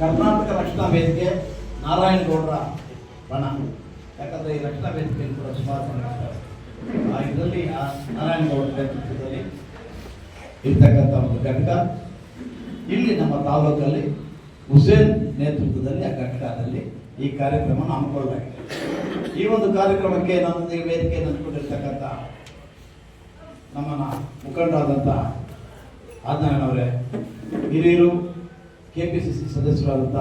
ಕರ್ನಾಟಕ ರಕ್ಷಣಾ ವೇದಿಕೆ ನಾರಾಯಣಗೌಡರ ಬಣ. ಯಾಕಂದ್ರೆ ಈ ರಕ್ಷಣಾ ವೇದಿಕೆ ಕೂಡ ಸುಮಾರು ಆ ಇದರಲ್ಲಿ, ಆ ನಾರಾಯಣಗೌಡರ ನೇತೃತ್ವದಲ್ಲಿ ಇರ್ತಕ್ಕಂಥ ಒಂದು ಘಟಕ. ಇಲ್ಲಿ ನಮ್ಮ ತಾಲೂಕಲ್ಲಿ ಹುಸೇನ್ ನೇತೃತ್ವದಲ್ಲಿ ಆ ಘಟಕದಲ್ಲಿ ಈ ಕಾರ್ಯಕ್ರಮ ಹಮ್ಮಿಕೊಳ್ಳಲಾಗಿದೆ. ಈ ಒಂದು ಕಾರ್ಯಕ್ರಮಕ್ಕೆ ನಮ್ಮ ವೇದಿಕೆ ಅಂದ್ಕೊಂಡಿರ್ತಕ್ಕಂಥ ನಮ್ಮನ್ನ ಮುಖಂಡರಾದಂಥ ಆಜ್ಞಾನವರೇ ಹಿರಿಯರು ಕೆ ಪಿ ಸಿ ಸಿ ಸದಸ್ಯರಾದಂಥ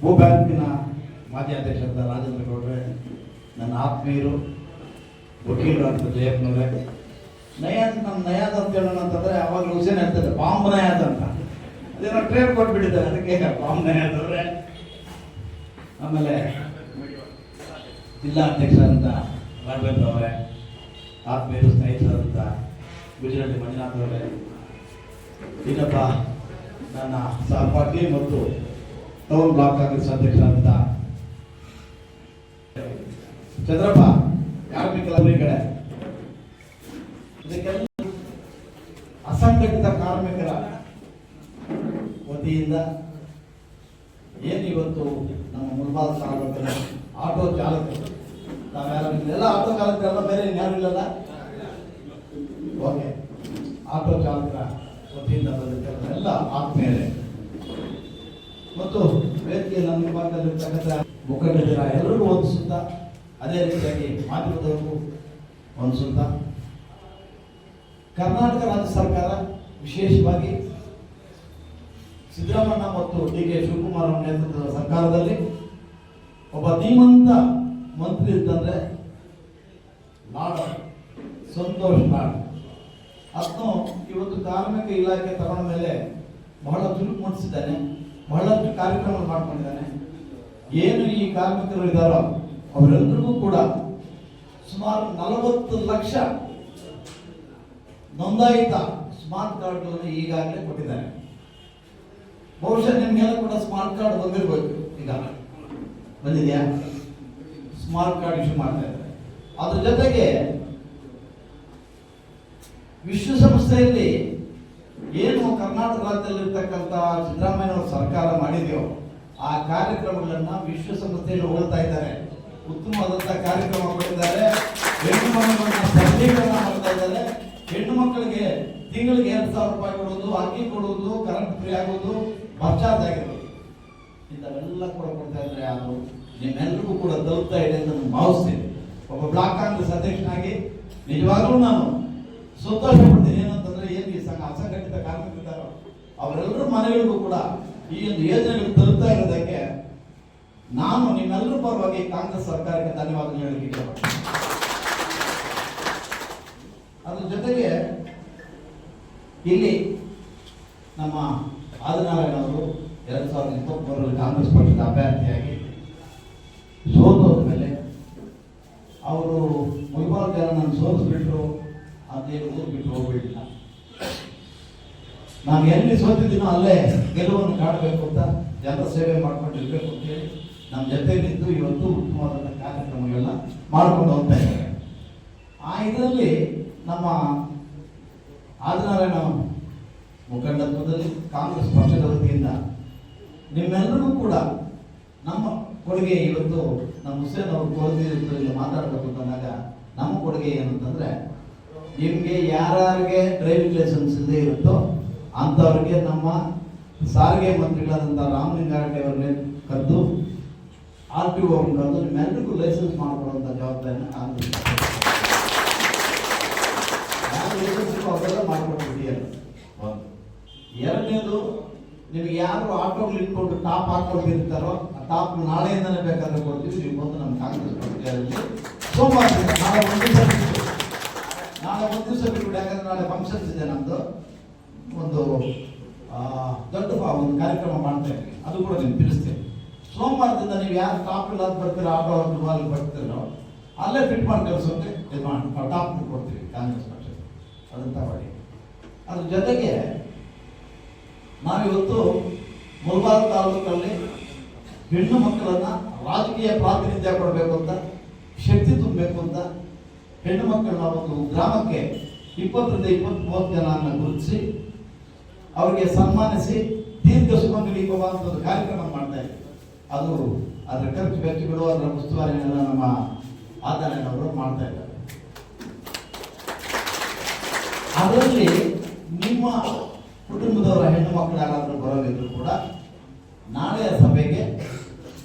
ಭೂ ಬ್ಯಾಂಕಿನ ಮಾಜಿ ಅಧ್ಯಕ್ಷರಾದ ರಾಜೇಂದ್ರ ಗೌಡ್ರೆ, ನನ್ನ ಆತ್ಮೀಯರು ವಕೀಲರಾದ ಜಯಪ್ಪನವರೇ ನಯಾದ್ ನಮ್ಮ ನಯಾದ ಅಂತ ಹೇಳೋಣ ಅಂತಂದರೆ ಅವಾಗ ಹುಸೇನ್ ಹೇಳ್ತಾರೆ ಬಾಂಬ್ ನಯಾದ ಅಂತ. ಅದೇನೋ ಟ್ರೇಡ್ ಕೊಟ್ಬಿಟ್ಟಿದ್ದಾರೆ, ಅದಕ್ಕೆ ಬಾಂಬ್ ನಯಾದವ್ರೆ. ಆಮೇಲೆ ಜಿಲ್ಲಾ ಅಧ್ಯಕ್ಷರಾದಂಥ ರಾಘವೇಂದ್ರ ಅವರೇ, ಆತ್ಮೀಯರು ಸ್ನೇಹಿತರಾದಂಥ ಗುಜರಾತಿ ಮಂಜುನಾಥ್ ಅವರೇ ಇನ್ನೊಬ್ಬ ನನ್ನ ಸಹಪಾಠಿ ಮತ್ತು ಟೌನ್ ಬ್ಲಾಕ್ ಕಾಂಗ್ರೆಸ್ ಅಧ್ಯಕ್ಷರಾದಂಥ ಚಂದ್ರಪ್ಪ ಕಾರ್ಮಿಕರ ಕಡೆ? ಇದಕ್ಕೆಲ್ಲ ಅಸಂಘಟಿತ ಕಾರ್ಮಿಕರ ವತಿಯಿಂದ ಏನು ಇವತ್ತು ನಮ್ಮ ಮುಲ್ಬಾದ ಸಾಗರ ಆಟೋ ಚಾಲಕರು. ಎಲ್ಲ ಆಟೋ ಚಾಲಕರೆಲ್ಲ ಬೇರೆ ಯಾರು ಇಲ್ಲಲ್ಲ? ಓಕೆ. ಆಟೋ ಚಾಲಕರ ವತಿಯಿಂದ ಬಂದಿರ್ತಕ್ಕಂಥ ಎಲ್ಲ ಆತ್ಮೇಲೆ ಮತ್ತು ವೇದಿಕೆ ನಮ್ಮ ವಿಭಾಗದಲ್ಲಿರ್ತಕ್ಕಂಥ ಮುಖಂಡರ ಎಲ್ಲರಿಗೂ ವಂದಿಸುತ್ತಾ ಅದೇ ರೀತಿಯಾಗಿ ಮಾಧ್ಯಮದವರಿಗೂ ವಂದಿಸುತ್ತಾ ಕರ್ನಾಟಕ ರಾಜ್ಯ ಸರ್ಕಾರ ವಿಶೇಷವಾಗಿ ಸಿದ್ದರಾಮಣ್ಣ ಮತ್ತು ಡಿ ಕೆ ಶಿವಕುಮಾರ್ ಅವರ ನೇತೃತ್ವದ ಸರ್ಕಾರದಲ್ಲಿ ಒಬ್ಬ ಧೀಮಂತ ಮಂತ್ರಿ ಇದ್ದಂದ್ರೆ ನಾಡ, ಸಂತೋಷ್ ನಾಡ್. ಅದನ್ನು ಇವತ್ತು ಕಾರ್ಮಿಕ ಇಲಾಖೆ ತಗೊಂಡ ಮೇಲೆ ಬಹಳ ಚುರುಕು ಮೂಡಿಸಿದ್ದಾನೆ. ಬಹಳಷ್ಟು ಕಾರ್ಯಕ್ರಮ ಮಾಡ್ಕೊಂಡಿದ್ದಾನೆ. ಏನು ಈ ಕಾರ್ಮಿಕರು ಇದ್ದಾರೋ ಅವರೆಲ್ಲರಿಗೂ ಕೂಡ ಸುಮಾರು ನಲವತ್ತು ಲಕ್ಷ ನೋಂದಾಯಿತ ಸ್ಮಾರ್ಟ್ ಕಾರ್ಡ್ಗಳನ್ನು ಈಗಾಗಲೇ ಕೊಟ್ಟಿದ್ದಾರೆ. ಬಹುಶಃ ನಿಮ್ಗೆಲ್ಲ ಕೂಡ ಸ್ಮಾರ್ಟ್ ಕಾರ್ಡ್ ಬಂದಿರಬೇಕು. ಈಗ ಬಂದಿದೆಯಾ? ಸ್ಮಾರ್ಟ್ ಕಾರ್ಡ್ ಇಶ್ಯೂ ಮಾಡ್ತಾ ಇದ್ದಾರೆ. ಅದ್ರ ಜೊತೆಗೆ ವಿಶ್ವಸಂಸ್ಥೆಯಲ್ಲಿ ಏನು ಕರ್ನಾಟಕ ರಾಜ್ಯದಲ್ಲಿರ್ತಕ್ಕಂಥ ಸಿದ್ದರಾಮಯ್ಯ ಸರ್ಕಾರ ಮಾಡಿದೆಯೋ ಆ ಕಾರ್ಯಕ್ರಮಗಳನ್ನು ವಿಶ್ವಸಂಸ್ಥೆಯಲ್ಲಿ ಹೋಗ್ತಾ ಇದ್ದಾರೆ. ಉತ್ತಮವಾದಂಥ ಕಾರ್ಯಕ್ರಮ ಮಾಡಿದ್ದಾರೆ ಹೆಣ್ಣು ಮಕ್ಕಳನ್ನ ಸಬಲೀಕರಣ ಮಾಡ್ತಾ ಇದ್ದಾರೆ. ಹೆಣ್ಣು ಮಕ್ಕಳಿಗೆ ತಿಂಗಳಿಗೆ ಎರಡು ಸಾವಿರ ರೂಪಾಯಿ ಕೊಡುವುದು ಅಕ್ಕಿ ಕೊಡುವುದು ಕರೆಂಟ್ ಫ್ರೀ ಆಗುವುದು ಬರ್ಚಾರ್ಜ್ ಆಗಿರೋದು. ಇಂಥವೆಲ್ಲ ಕೂಡ ಕೊಡ್ತಾ ಇದ್ದಾರೆ ಅದು ನಿಮ್ಮೆಲ್ಲರಿಗೂ ಕೂಡ ತಲುಪ್ತಾ ಇದೆ ಅಂತ ನಾನು ಭಾವಿಸ್ತೇನೆ. ಒಬ್ಬ ಬ್ಲಾಕ್ ಕಾಂಗ್ರೆಸ್ ಅಧ್ಯಕ್ಷನಾಗಿ ನಿಜವಾಗ್ಲೂ ನಾನು ಸಂತೋಷ ಏನಂತಂದ್ರೆ, ಏನು ಈ ಸಂಘ ಅಸಂಘಟಿತ ಕಾರ್ಮಿಕರಿದ್ದಾರೋ, ಅವರೆಲ್ಲರ ಮನೆಗಳಿಗೂ ಕೂಡ ಈ ಒಂದು ಯೋಜನೆಗಳು ತಲುಪ್ತಾ ಇರೋದಕ್ಕೆ ನಾನು ನಿಮ್ಮೆಲ್ಲರ ಪರವಾಗಿ ಕಾಂಗ್ರೆಸ್ ಸರ್ಕಾರಕ್ಕೆ ಧನ್ಯವಾದ ಹೇಳಲಿಕ್ಕೆ ಇಷ್ಟಪಡ್ತೀನಿ. ಅದ್ರ ಜೊತೆಗೆ ಇಲ್ಲಿ ನಮ್ಮ ಆದಿನಾರಾಯಣ ಅವರು ಎರಡ್ ಸಾವಿರದ ಇಪ್ಪತ್ತ್ಮೂರರಲ್ಲಿ ಕಾಂಗ್ರೆಸ್ ಪಕ್ಷದ ಅಭ್ಯರ್ಥಿಯಾಗಿ ಅದೇನು ಊರು ಬಿಟ್ಟು ಹೋಗ್ಬಿಟ್ಟಿಲ್ಲ ನಾನು ಎಲ್ಲಿ ಸೋತಿದ್ದೀನೋ ಅಲ್ಲೇ ಗೆಲುವನ್ನು ಕಾಣಬೇಕು ಅಂತ ಜನರ ಸೇವೆ ಮಾಡ್ಕೊಂಡಿರ್ಬೇಕು ಅಂತ ಹೇಳಿ ನಮ್ಮ ನಿಂತು ಇವತ್ತು ಉತ್ತಮವಾದಂಥ ಕಾರ್ಯಕ್ರಮಗಳನ್ನ ಮಾಡ್ಕೊಂಡು ಹೋಗ್ತಾ ಇದ್ದಾರೆ. ಆ ಇದರಲ್ಲಿ ನಮ್ಮ ಆದಿನಾರಾಯಣ ಮುಖಂಡತ್ವದಲ್ಲಿ ಕಾಂಗ್ರೆಸ್ ಪಕ್ಷದ ವತಿಯಿಂದ ನಿಮ್ಮೆಲ್ಲರಿಗೂ ಕೂಡ ನಮ್ಮ ಕೊಡುಗೆ ಇವತ್ತು ನಮ್ಮ ಹುಸೇನ್ ಅವರು ಕೊಡುಗೆ ಮಾತಾಡಬೇಕು ಅಂತಂದಾಗ ನಮ್ಮ ಕೊಡುಗೆ ಏನಂತಂದ್ರೆ ನಿಮಗೆ ಯಾರ್ಯಾರಿಗೆ ಡ್ರೈವಿಂಗ್ ಲೈಸೆನ್ಸ್ ಇಲ್ಲದೆ ಇರುತ್ತೋ ಅಂಥವ್ರಿಗೆ ನಮ್ಮ ಸಾರಿಗೆ ಮಂತ್ರಿಗಳಾದಂಥ ರಾಮಲಿಂಗಾರೆಡ್ಡಿ ಅವರನ್ನೇ ಕರೆದು ಆರ್ ಟಿ ಓ ಕರೆದು ನಿಮ್ಮೆಲ್ಲರಿಗೂ ಲೈಸೆನ್ಸ್ ಮಾಡಿಕೊಡುವಂಥ ಜವಾಬ್ದಾರಿನ ನಾನು ಲೈಸೆನ್ಸ್ ಒಂದು ಎರಡನೇದು, ನಿಮಗೆ ಯಾರು ಆಟೋಗಳು ಇಟ್ಕೊಂಡು ಟಾಪ್ ಹಾಕೊಂಡಿರ್ತಾರೋ ಆ ಟಾಪ್ ನಾಳೆಯಿಂದನೇ ಬೇಕಾದ್ರೆ ಕೊಡ್ತೀವಿ, ನೀವು ಬಂದು ನಮ್ಮ ಕಾಂಗ್ರೆಸ್ ಪಕ್ಷದಲ್ಲಿ ಸೋಮವಾರದಿಂದ ನಾಳೆ ಒಂದು ದಿವಸ ಒಂದು ಬಿಟ್ಟು ಯಾಕಂದ್ರೆ ನಾಳೆ ಫಂಕ್ಷನ್ಸ್ ಇದೆ ನಮ್ಮದು ಒಂದು ದೊಡ್ಡ ಒಂದು ಕಾರ್ಯಕ್ರಮ ಮಾಡ್ತೇವೆ ಅದು ಕೂಡ ನೀವು ತಿಳಿಸ್ತೀನಿ. ಸೋಮವಾರದಿಂದ ನೀವು ಯಾರು ಟಾಪ್ ಇಲ್ಲದ ಬರ್ತೀರ ಆಟೋ ಮಾಲ್ ಬರ್ತೀರೋ ಅಲ್ಲೇ ಫಿಟ್ ಮಾಡಿ ಕಳಿಸೋಕೆ ಇದು ಮಾಡಿ ಟಾಪ್ ಕೊಡ್ತೀವಿ, ಕಾಂಗ್ರೆಸ್ ಪಕ್ಷ ಅದನ್ನ ತಗೊಳ್ಳಿ. ಅದ್ರ ಜೊತೆಗೆ ನಾವಿವತ್ತು ಮುಲ್ಬಾರ್ ತಾಲೂಕಲ್ಲಿ ಹೆಣ್ಣು ಮಕ್ಕಳನ್ನು ರಾಜಕೀಯ ಪ್ರಾತಿನಿಧ್ಯ ಕೊಡಬೇಕು ಅಂತ, ಶಕ್ತಿ ತುಂಬಬೇಕು ಅಂತ ಹೆಣ್ಣು ಮಕ್ಕಳನ್ನ ಒಂದು ಗ್ರಾಮಕ್ಕೆ ಇಪ್ಪತ್ತರಿಂದ ಇಪ್ಪತ್ತ್ ಮೂವತ್ತು ಜನ ಗುರುತಿಸಿ, ಅವರಿಗೆ ಸನ್ಮಾನಿಸಿ ದೀರ್ಘ ಸುಮಂಗಲಿ ಒಂದು ಕಾರ್ಯಕ್ರಮ ಮಾಡ್ತಾ ಇದ್ದೀವಿ ಅದು ಅದರ ಖರ್ಚು ವೆಚ್ಚಗಳು ಅದರ ಉಸ್ತುವಾರಿನೆಲ್ಲ ನಮ್ಮ ಆದಾಯನವರು ಮಾಡ್ತಾ ಇದ್ದಾರೆ. ಅದರಲ್ಲಿ ನಿಮ್ಮ ಕುಟುಂಬದವರ ಹೆಣ್ಣು ಮಕ್ಕಳು ಯಾರಾದರೂ ಬರೋದಿದ್ರು ಕೂಡ ನಾಳೆಯ ಸಭೆಗೆ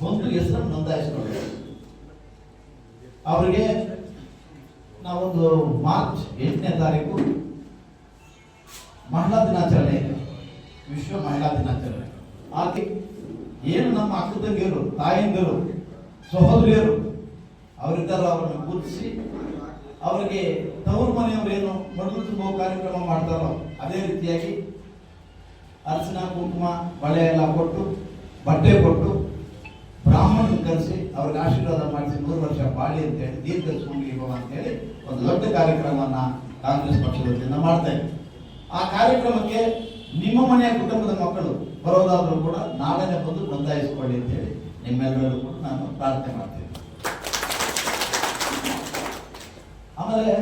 ಒಂದು ಹೆಸರನ್ನು ನೋಂದಾಯಿಸಿಕೊಳ್ಳಬೇಕು ಅವರಿಗೆ ನಾವೊಂದು ಮಾರ್ಚ್ ಎಂಟನೇ ತಾರೀಕು ಮಹಿಳಾ ದಿನಾಚರಣೆ ವಿಶ್ವ ಮಹಿಳಾ ದಿನಾಚರಣೆ. ಆಕೆ ಏನು ನಮ್ಮ ಅಕ್ಕ ತಂಗಿಯರು ತಾಯಂದಿರು, ಸಹೋದರಿಯರು, ಅವರಿದ್ದರೂ ಅವರನ್ನು ಗುರುತಿಸಿ ಅವರಿಗೆ ತವರು ಮನೆಯವರೇನು ಮಡಲು ತುಂಬುವ ಕಾರ್ಯಕ್ರಮ ಮಾಡ್ತಾರೋ ಅದೇ ರೀತಿಯಾಗಿ ಅರಸಿನ ಕುಂಕುಮ, ಬಳೆ ಎಲ್ಲ ಕೊಟ್ಟು, ಬಟ್ಟೆ ಕೊಟ್ಟು ಬ್ರಾಹ್ಮಣನ ಕರೆಸಿ ಅವ್ರಿಗೆ ಆಶೀರ್ವಾದ ಮಾಡಿಸಿ ನೂರು ವರ್ಷ ಬಾಳಿ ಅಂತೇಳಿ ದೀರ್ಘ ಸುಮಂಗಲಿ ಬಾಬಾ ಅಂತೇಳಿ ಒಂದು ದೊಡ್ಡ ಕಾರ್ಯಕ್ರಮವನ್ನ ಕಾಂಗ್ರೆಸ್ ಪಕ್ಷದ ವತಿಯಿಂದ ಮಾಡ್ತಾ ಇದ್ವಿ. ಆ ಕಾರ್ಯಕ್ರಮಕ್ಕೆ ನಿಮ್ಮ ಮನೆಯ ಕುಟುಂಬದ ಮಕ್ಕಳು ಬರೋದಾದ್ರೂ ಕೂಡ ನಾಳೆನೆ ಬಂದು ನೋಂದಾಯಿಸಿಕೊಳ್ಳಿ ಅಂತೇಳಿ ನಿಮ್ಮೆಲ್ಲರೂ ಕೂಡ ನಾನು ಪ್ರಾರ್ಥನೆ ಮಾಡ್ತೇನೆ ಆಮೇಲೆ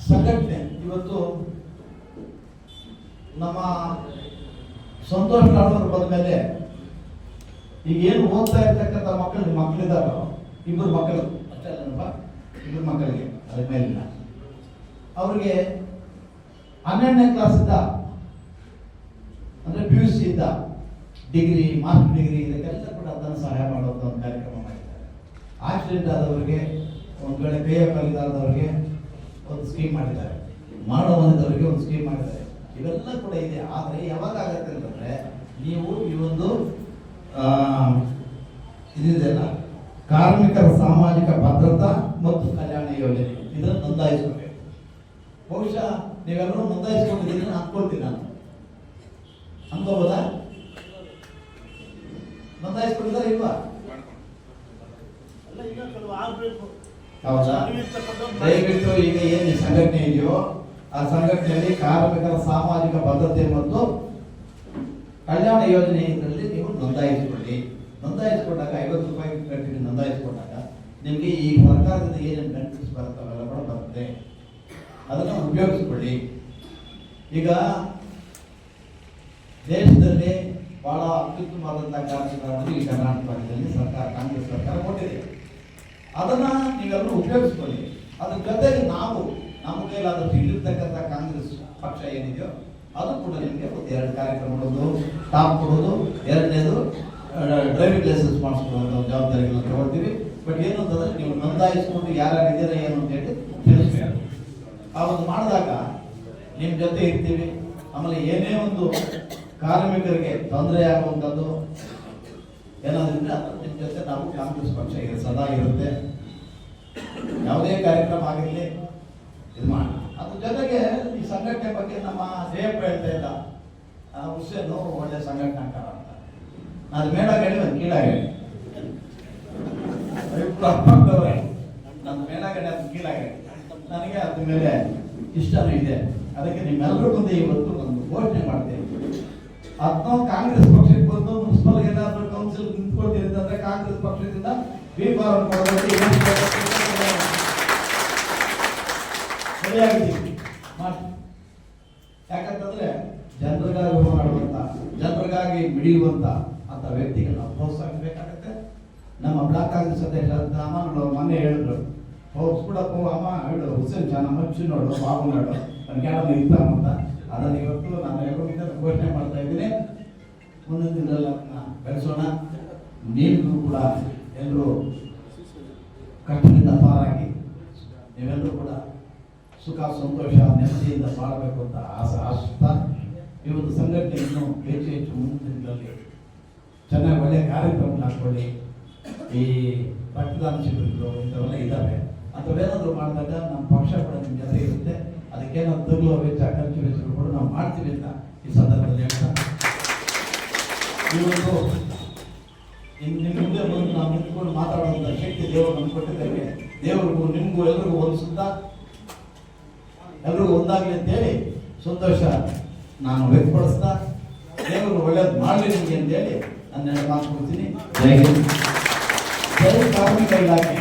ಸಂಘಟನೆ, ಇವತ್ತು ನಮ್ಮ ಸಂತೋಷ್ ಲಾಡೋರು ಬಂದ ಮೇಲೆ ಈಗ ಏನು ಓದ್ತಾ ಇರ್ತಕ್ಕಂಥ ಮಕ್ಕಳು ನಿಮ್ಮ ಮಕ್ಕಳಿದಾರೋ ಇಬ್ಬರು ಮಕ್ಕಳು ಅಷ್ಟೇ ಅಲ್ಲಪ್ಪ ಇಬ್ಬರು ಮಕ್ಕಳಿಗೆ ಅದ್ರ ಮೇಲಿಲ್ಲ. ಅವ್ರಿಗೆ ಹನ್ನೆರಡನೇ ಕ್ಲಾಸಿಂದ ಅಂದ್ರೆ ಪಿ ಯು ಸಿ ಇಂದ ಡಿಗ್ರಿ, ಮಾಸ್ಟರ್ ಡಿಗ್ರಿ, ಇದಕ್ಕೆಲ್ಲ ಕೂಡ ಅದನ್ನು ಸಹಾಯ ಮಾಡುವಂತ ಒಂದು ಕಾರ್ಯಕ್ರಮ ಮಾಡಿದ್ದಾರೆ. ಆಕ್ಸಿಡೆಂಟ್ ಆದವರಿಗೆ, ಒಂದು ಪೇ ಕೈಯ ಕಾಲಿದಾದವರಿಗೆ ಒಂದು ಸ್ಕೀಮ್ ಮಾಡಿದ್ದಾರೆ. ಮಾಡೋ ಬಂದಿದ್ದವರಿಗೆ ಒಂದು ಸ್ಕೀಮ್ ಮಾಡಿದ್ದಾರೆ. ಇವೆಲ್ಲ ಕೂಡ ಇದೆ. ಆದರೆ ಯಾವಾಗ ಆಗತ್ತೆ ಅಂತಂದ್ರೆ, ನೀವು ಈ ಒಂದು ಆ, ಇದಿದೆಯಲ್ಲ ಕಾರ್ಮಿಕರ ಸಾಮಾಜಿಕ ಭದ್ರತಾ ಮತ್ತು ಕಲ್ಯಾಣ ಯೋಜನೆ. ಇದನ್ನು ನೋಂದಾಯಿಸಬೇಕು ಬಹುಶಃ ನೀವೆಲ್ಲರೂ ನೋಂದಾಯಿಸ್ಕೊಂಡಿದ್ದೀರಿ ನಾನು ಅನ್ಕೊಳ್ತೀನಿ ನಾನು. ಅನ್ಕೋಬೋದಾ ನೋಂದಾಯಿಸ್ಕೊಂಡಿದ್ದಾರೆ ಇಲ್ವಾ? ಹೌದಾ? ದಯವಿಟ್ಟು ಈಗ ಏನು ಸಂಘಟನೆ ಇದೆಯೋ ಆ ಸಂಘಟನೆಯಲ್ಲಿ ಕಾರ್ಮಿಕರ ಸಾಮಾಜಿಕ ಭದ್ರತೆ ಮತ್ತು ಕಲ್ಯಾಣ ಯೋಜನೆ ಇದರಲ್ಲಿ ನೋಂದಾಯಿಸಿಕೊಳ್ಳಿ. ನೋಂದಾಯಿಸಿಕೊಂಡಾಗ ಐವತ್ತು ರೂಪಾಯಿ ಕಟ್ಟಿಗೆ ನೋಂದಾಯಿಸಿಕೊಂಡಾಗ ನಿಮಗೆ ಈ ಸರ್ಕಾರದಿಂದ ಏನೇನು ಬೆನಿಫಿಟ್ಸ್ ಬರುತ್ತೆ ಕೂಡ ಬರುತ್ತೆ ಅದನ್ನು ಉಪಯೋಗಿಸ್ಕೊಳ್ಳಿ. ಈಗ ದೇಶದಲ್ಲಿ ಬಹಳ ಅತ್ಯುತ್ತಮವಾದಂತಹ ಕಾರ್ಯಕ್ರಮಗಳನ್ನು ಈ ಕರ್ನಾಟಕ ರಾಜ್ಯದಲ್ಲಿ ಸರ್ಕಾರ, ಕಾಂಗ್ರೆಸ್ ಸರ್ಕಾರ ಕೊಟ್ಟಿದೆ. ಅದನ್ನ ನೀವೆಲ್ಲರೂ ಉಪಯೋಗಿಸ್ಕೊಳ್ಳಿ. ಅದ್ರ ಜೊತೆಗೆ ನಾವು ನಮ್ಮ ಕೈಲಾದಷ್ಟು ಇಲ್ಲಿರ್ತಕ್ಕಂಥ ಕಾಂಗ್ರೆಸ್ ಪಕ್ಷ ಏನಿದೆಯೋ ಅದು ಕೂಡ ನಿಮಗೆ ಎರಡು ಕಾರ್ಯಕ್ರಮಗಳದ್ದು ಟಾಪ್ ಕೊಡೋದು, ಎರಡನೇದು ಡ್ರೈವಿಂಗ್ ಲೈಸೆನ್ಸ್ ಮಾಡಿಸ್ಕೊಳ್ಳುವಂಥ ಒಂದು ಜವಾಬ್ದಾರಿಗಳನ್ನ ತಗೊಳ್ತೀವಿ. ಬಟ್ ಏನು ಅಂತಂದ್ರೆ ನೀವು ನೋಂದಾಯಿಸ್ಕೊಂಡು ಯಾರ್ಯಾರಿದ್ದೀರಾ ಏನು ಅಂತೇಳಿ ತಿಳಿಸ್ಬೇಕು. ಆ ಒಂದು ಮಾಡಿದಾಗ ನಿಮ್ಮ ಜೊತೆ ಇರ್ತೀವಿ. ಆಮೇಲೆ ಏನೇ ಒಂದು ಕಾರ್ಮಿಕರಿಗೆ ತೊಂದರೆ ಆಗುವಂಥದ್ದು ಏನಾದ್ರಿಂದ ನಿಮ್ಮ ಜೊತೆ ನಾವು ಕಾಂಗ್ರೆಸ್ ಪಕ್ಷ ಸದಾ ಇರುತ್ತೆ. ಯಾವುದೇ ಕಾರ್ಯಕ್ರಮ ಆಗಿರಲಿ, ಇದು ಮಾಡಿ. ಅದ್ರ ಜೊತೆಗೆ ಸಂಘಟನೆ ಬಗ್ಗೆ ನಮ್ಮ ದೇಹ ಹೇಳ್ತಾ ಇಲ್ಲ. ಹುಸೇನು ಒಳ್ಳೆ ಸಂಘಟನೆ ಅಂತ. ನಾನು ಮೇಲಾಗೇಳಿ ಒಂದು ಕೀಳಾಗೇಳಿ ಅಪ್ಪಂದವ್ರೆ ನನ್ನ ಮೇಲಾಗಡೆ ಅದು ಕೀಳಾಗಡೆ ನನಗೆ ಅದ್ರ ಮೇಲೆ ಇಷ್ಟನೂ ಇದೆ. ಅದಕ್ಕೆ ನಿಮ್ಮೆಲ್ಲರೂ ಮುಂದೆ ಇವತ್ತು ಒಂದು ಘೋಷಣೆ ಮಾಡ್ತೇವೆ ಅಥವಾ ಕಾಂಗ್ರೆಸ್ ಪಕ್ಷಕ್ಕೆ ಬಂದು ಮುನ್ಸಿಪಲ್ ಏನಾದ್ರು ಕೌನ್ಸಿಲ್ ನಿಂತ್ಕೊಳ್ತೀರಿ ಕಾಂಗ್ರೆಸ್ ಪಕ್ಷದಿಂದ ಬಿ ಕೊಡೋದಕ್ಕೆ ಸರಿಯಾಗಿದ್ದೀವಿ. ಮಾಡಿ. ಯಾಕಂತಂದ್ರೆ ಜನರಿಗಾಗಿ ಹೋರಾಡುವಂತ, ಜನರಿಗಾಗಿ ಮಿಡಿಯುವಂತ ಅಂತ ವ್ಯಕ್ತಿಗೆ ನಾವು ಪ್ರೋತ್ಸಾಹಿಸಬೇಕಾಗತ್ತೆ. ನಮ್ಮ ಬ್ಲಾಕ್ ಕಾಂಗ್ರೆಸ್ ಅಧ್ಯಕ್ಷ ನೋಡು ಮೊನ್ನೆ ಹೇಳಿದ್ರು ಅವ್ರು ಕೂಡ ಅಮ್ಮ ಹೇಳು, ಹುಸೇನ್ ಜನ ಮಚ್ಚಿ ನೋಡು, ಬಾಬು ನೋಡು ನನ್ನ ಇತ್ತ ಇರ್ತಾನಂತ ಅದನ್ನು ಇವತ್ತು ನಾನು ಎಲ್ಲರಿಂದ ಘೋಷಣೆ ಮಾಡ್ತಾ ಇದ್ದೀನಿ. ಮುಂದಿನ ದಿನದಲ್ಲಿ ಬೆಳೆಸೋಣ. ನೀವು ಕೂಡ ಎಲ್ಲರೂ ಕಷ್ಟದಿಂದ ಪಾರಾಗಿ, ನೀವೆಲ್ಲರೂ ಕೂಡ ಸುಖ, ಸಂತೋಷ, ನೆಮ್ಮದಿಯಿಂದ ಮಾಡಬೇಕು ಅಂತ ಆಸೆ, ಆಶಿಸ್ತಾ ಈ ಒಂದು ಸಂಘಟನೆಯನ್ನು ಹೆಚ್ಚು ಹೆಚ್ಚು ಮುಂದಿನ ದಿನಗಳಲ್ಲಿ ಚೆನ್ನಾಗಿ ಒಳ್ಳೆಯ ಕಾರ್ಯಕ್ರಮ ಹಾಕ್ಕೊಳ್ಳಿ. ಈ ರಕ್ತದಾನ ಶಿಬಿರಗಳು ಇಂಥವೆಲ್ಲ ಇದ್ದಾವೆ. ಅಂಥವೇನಾದ್ರು ಮಾಡಿದಾಗ ನಮ್ಮ ಪಕ್ಷ ಕೂಡ ನಿಮ್ಗೆ ಜೊತೆ ಇರುತ್ತೆ. ಅದಕ್ಕೇನೋ ತಗಲುವ ವೆಚ್ಚ, ಖರ್ಚು ವೆಚ್ಚಗಳು ಕೂಡ ನಾವು ಮಾಡ್ತೀವಿ ಅಂತ ಈ ಸಂದರ್ಭದಲ್ಲಿ ಹೇಳ್ತಾ ನಿಮ್ಮಿಂದ ಒಂದು ಇನ್ನು ನಿಮ್ಮ ಮುಂದೆ ಬಂದು ನಾವು ನಿಂತ್ಕೊಂಡು ಮಾತಾಡುವಂಥ ಶಕ್ತಿ ದೇವರು ನಮ್ಗೆ ಕೊಟ್ಟಿದ್ದೇವೆ ದೇವರಿಗೂ ನಿಮಗೂ ಎಲ್ರಿಗೂ ಹೊಂದಿಸುತ್ತಾ ಎಲ್ರಿಗೂ ಒಂದಾಗಲಿ ಅಂತೇಳಿ ಸಂತೋಷ ನಾನು ವ್ಯಕ್ತಪಡಿಸ್ತಾ, ದೇವರು ಒಳ್ಳೇದು ಮಾಡಲಿ ನಿಮಗೆ ಅಂತೇಳಿ ನನ್ನ ಮಾತು ಕೊಡ್ತೀನಿ ಜೈ ಹಿಂದ್. ಜೈ ಕಾರ್ಮಿಕ ಇಲಾಖೆ